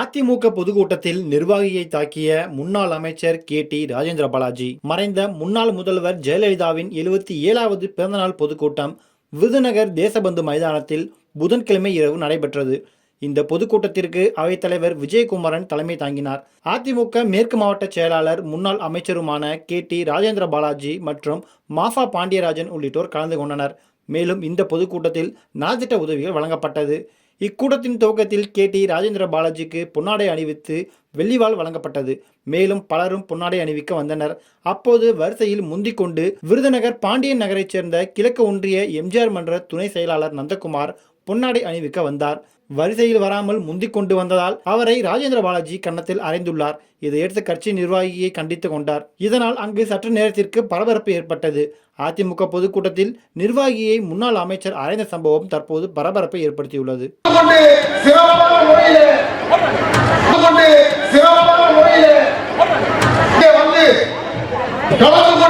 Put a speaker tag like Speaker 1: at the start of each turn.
Speaker 1: அதிமுக பொதுக்கூட்டத்தில் நிர்வாகியை தாக்கிய முன்னாள் அமைச்சர் கே டி ராஜேந்திர பாலாஜி. மறைந்த முன்னாள் முதல்வர் ஜெயலலிதாவின் எழுபத்தி ஏழாவது பிறந்தநாள் பொதுக்கூட்டம் விருதுநகர் தேசபந்து மைதானத்தில் புதன்கிழமை இரவு நடைபெற்றது. இந்த பொதுக்கூட்டத்திற்கு அவைத்தலைவர் விஜயகுமாரன் தலைமை தாங்கினார். அதிமுக மேற்கு மாவட்ட செயலாளர் முன்னாள் அமைச்சருமான கே டி ராஜேந்திர பாலாஜி மற்றும் மாஃபா பாண்டியராஜன் உள்ளிட்டோர் கலந்து கொண்டனர். மேலும் இந்த பொதுக்கூட்டத்தில் நலத்திட்ட உதவிகள் வழங்கப்பட்டது. இக்கூட்டத்தின் துவக்கத்தில் கே டி ராஜேந்திர பாலாஜிக்கு பொன்னாடை அணிவித்து வெள்ளிவாள் வழங்கப்பட்டது. மேலும் பலரும் பொன்னாடை அணிவிக்க வந்தனர். அப்போது வரிசையில் முந்திக் கொண்டு விருதுநகர் பாண்டியன் நகரைச் சேர்ந்த கிழக்கு ஒன்றிய எம்ஜிஆர் மன்ற துணை செயலாளர் நந்தகுமார் பொன்னாடை அணிவிக்க வந்தார். வரிசையில் வராமல் முந்திக் கொண்டு வந்ததால் அவரை ராஜேந்திர பாலாஜி கன்னத்தில் அறைந்துள்ளார். இதையடுத்து கட்சி நிர்வாகியை கண்டித்துக் கொண்டார். இதனால் அங்கு சற்று நேரத்திற்கு பரபரப்பு ஏற்பட்டது. அதிமுக பொதுக்கூட்டத்தில் நிர்வாகியை முன்னாள் அமைச்சர் அறைந்த சம்பவம் தற்போது பரபரப்பை ஏற்படுத்தியுள்ளது.
Speaker 2: Come.